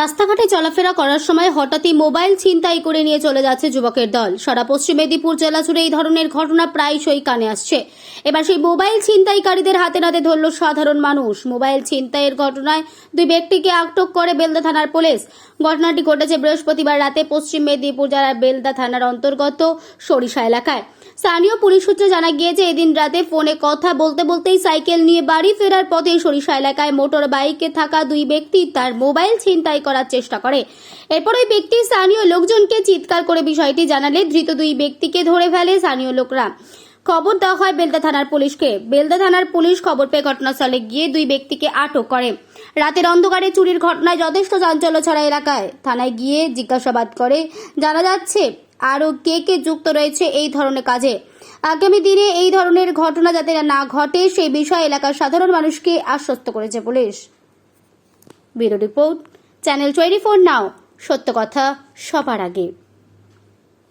রাস্তাঘাটে চলাফেরা করার সময় হঠাৎই মোবাইল ছিনতাই করে নিয়ে চলে যাচ্ছে যুবকের দল। সারা পশ্চিম মেদিনীপুর জেলা জুড়ে এই ধরনের ঘটনা প্রায়শই কানে আসছে। এবার সেই মোবাইল ছিনতাইকারীদের হাতে নাতে ধরল সাধারণ মানুষ। মোবাইল ছিনতাইয়ের ঘটনায় দুই ব্যক্তিকে আটক করে বেলদা থানার পুলিশ। ঘটনাটি ঘটেছে বৃহস্পতিবার রাতে পশ্চিম মেদিনীপুর জেলার বেলদা থানার অন্তর্গত সরিষা এলাকায়। স্থানীয় পুলিশ সূত্রে জানা গিয়েছে, এদিন রাতে ফোনে কথা বলতে বলতেই সাইকেল নিয়ে বাড়ি ফেরার পথে সরিষা এলাকায় মোটর বাইকে থাকা দুই ব্যক্তি তার মোবাইল ছিনতাই করার চেষ্টা করে। এরপর ওই ব্যক্তি স্থানীয় লোকজনকে চিৎকার করে বিষয়টি জানালে ধৃত দুই ব্যক্তিকে ধরে ফেলে স্থানীয় লোকরা। খবর দেওয়া হয় বেলদা থানার পুলিশকে। বেলদা থানার পুলিশ খবর পেয়ে ঘটনাস্থলে গিয়ে দুই ব্যক্তিকে আটক করে। রাতের অন্ধকারে চুরির ঘটনায় যথেষ্ট চাঞ্চল্য ছড়া এলাকায়। থানায় গিয়ে জিজ্ঞাসাবাদ করে জানা যাচ্ছে আরও কে কে যুক্ত রয়েছে এই ধরনের কাজে। আগামী দিনে এই ধরনের ঘটনা যাতে না ঘটে সেই বিষয়ে এলাকার সাধারণ মানুষকে আশ্বস্ত করেছে police. Bureau report. Channel twenty four now. সত্য কথা সবার আগে।